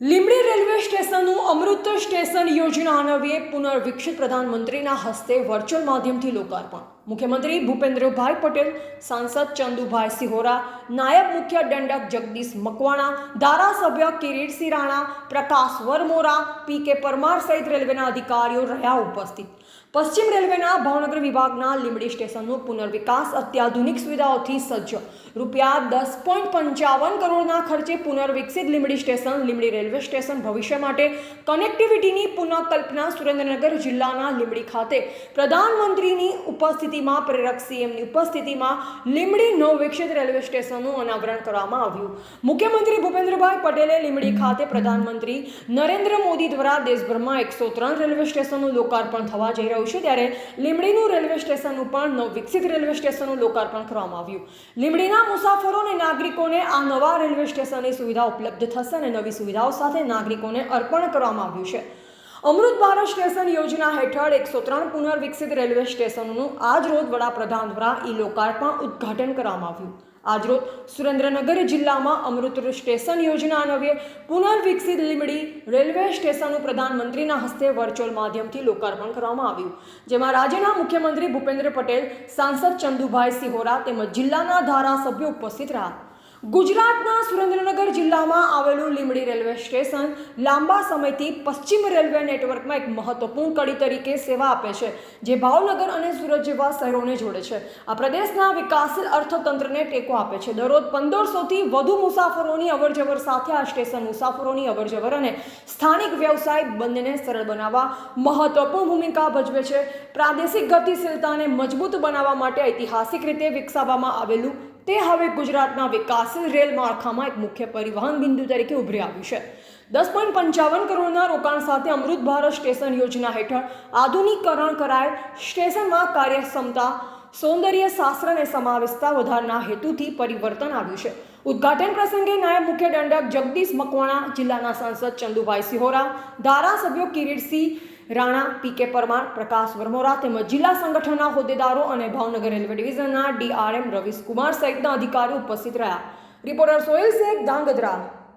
Limbdi railway સ્ટેશનનું Amrit station યોજના અન્વયે પુનર્વિકસિત પ્રધાનમંત્રીના હસ્તે વર્ચ્યુઅલ માધ્યમથી લોકાર્પણ. મુખ્યમંત્રી ભૂપેન્દ્રભાઈ પટેલ, સાંસદ ચંદુભાઈ સિહોરા, નાયબ મુખ્ય દંડક જગદીશ મકવાણા, ધારાસભ્ય કિરીટસિંહ રાણા, પ્રકાશ વરમોરા, પી કે પરમાર સહિત રેલવેના અધિકારીઓ રહ્યા ઉપસ્થિત. પશ્ચિમ રેલવેના ભાવનગર વિભાગના લીંબડી સ્ટેશનનો પુનર્વિકાસ અત્યાધુનિક સુવિધાઓથી સજ્જ. રૂપિયા દસ પોઈન્ટ પંચાવન કરોડના ખર્ચે પુનર્વિકસિત Limbdi station, Limbdi railway station ભવિષ્ય માટે કનેક્ટિવિટીની પુનઃકલ્પના સુરેન્દ્રનગર જિલ્લાના લીંબડી ખાતે પ્રધાનમંત્રીની ઉપસ્થિતિમાં પ્રેરક સીએમની ઉપસ્થિતિમાં લીમડી નવવિકસિત રેલવે સ્ટેશનનું અનાવરણ કરવામાં આવ્યું. મુખ્યમંત્રી ભૂપેન્દ્રભાઈ પટેલે લીમડી ખાતે પ્રધાનમંત્રી નરેન્દ્ર મોદી દ્વારા દેશભરમાં એકસો ત્રણ રેલવે સ્ટેશનનું લોકાર્પણ થવા જઈ રહ્યું છે, ત્યારે લીમડીનું રેલવે સ્ટેશનનું પણ નવવિકસિત રેલવે સ્ટેશનનું લોકાર્પણ કરવામાં આવ્યું. લીમડીના મુસાફરો અને નાગરિકોને આ નવા રેલવે સ્ટેશનની સુવિધા ઉપલબ્ધ થશે અને નવી સુવિધાઓ સાથે નાગરિકોને અર્પણ કરવામાં આવ્યું છે. અમૃત ભારત સ્ટેશન યોજના હેઠળ એકસો ત્રણ પુનર્વિકસિત રેલવે સ્ટેશનોનું આજરોજ વડાપ્રધાન દ્વારા ઈ લોકાર્પણ ઉદ્ઘાટન કરવામાં આવ્યું. આજરોજ સુરેન્દ્રનગર જિલ્લામાં અમૃત સ્ટેશન યોજના અન્વયે પુનર્વિકસિત લીમડી રેલવે સ્ટેશનનું પ્રધાનમંત્રીના હસ્તે વર્ચ્યુઅલ માધ્યમથી લોકાર્પણ કરવામાં આવ્યું. જેમાં રાજ્યના મુખ્યમંત્રી ભૂપેન્દ્ર પટેલ, સાંસદ ચંદુભાઈ સિહોરા તેમજ જિલ્લાના ધારાસભ્યો ઉપસ્થિત રહ્યા. ગુજરાતના સુરેન્દ્રનગર જિલ્લામાં આવેલું લીંબડી રેલવે સ્ટેશન લાંબા સમયથી પશ્ચિમ રેલવે નેટવર્કમાં એક મહત્વપૂર્ણ કડી તરીકે સેવા આપે છે, જે ભાવનગર અને સુરત જેવા શહેરોને જોડે છે. આ પ્રદેશના વિકાસશીલ અર્થતંત્રને ટેકો આપે છે. દરરોજ પંદરસોથી વધુ મુસાફરોની અવરજવર સાથે આ સ્ટેશન મુસાફરોની અવરજવર અને સ્થાનિક વ્યવસાય બંનેને સરળ બનાવવા મહત્વપૂર્ણ ભૂમિકા ભજવે છે. પ્રાદેશિક ગતિશીલતાને મજબૂત બનાવવા માટે ઐતિહાસિક રીતે વિકસાવવામાં આવેલું તે હવે ગુજરાતના વિકાસશીલ રેલ માળખામાં એક મુખ્ય પરિવહન બિંદુ તરીકે ઉભરી આવ્યું છે. દસ પોઈન્ટ પંચાવન કરોડના રોકાણ સાથે અમૃત ભારત સ્ટેશન યોજના હેઠળ આધુનિકરણ કરાયેલ સ્ટેશનમાં કાર્યક્ષમતા, સૌંદર્ય શાસ્ત્રને સમાવેશતા વધારના હેતુથી પરિવર્તન આવ્યું છે. ઉદ્ઘાટન પ્રસંગે નાયબ મુખ્ય દંડક જગદીશ મકવાણા, જિલ્લાના સાંસદ ચંદુભાઈ સિહોરા, ધારાસભ્યો કિરીટસિંહ રાણા પી કે પરમાર, પ્રકાશ વરમોરા તેમજ જિલ્લા સંગઠનના હોદ્દેદારો અને ભાવનગર રેલવે ડિવિઝનના ડીઆરએમ રવિશ કુમાર સહિતના અધિકારીઓ ઉપસ્થિત રહ્યા. રિપોર્ટર સોહેલ શેખ, ધાંગધ્રા.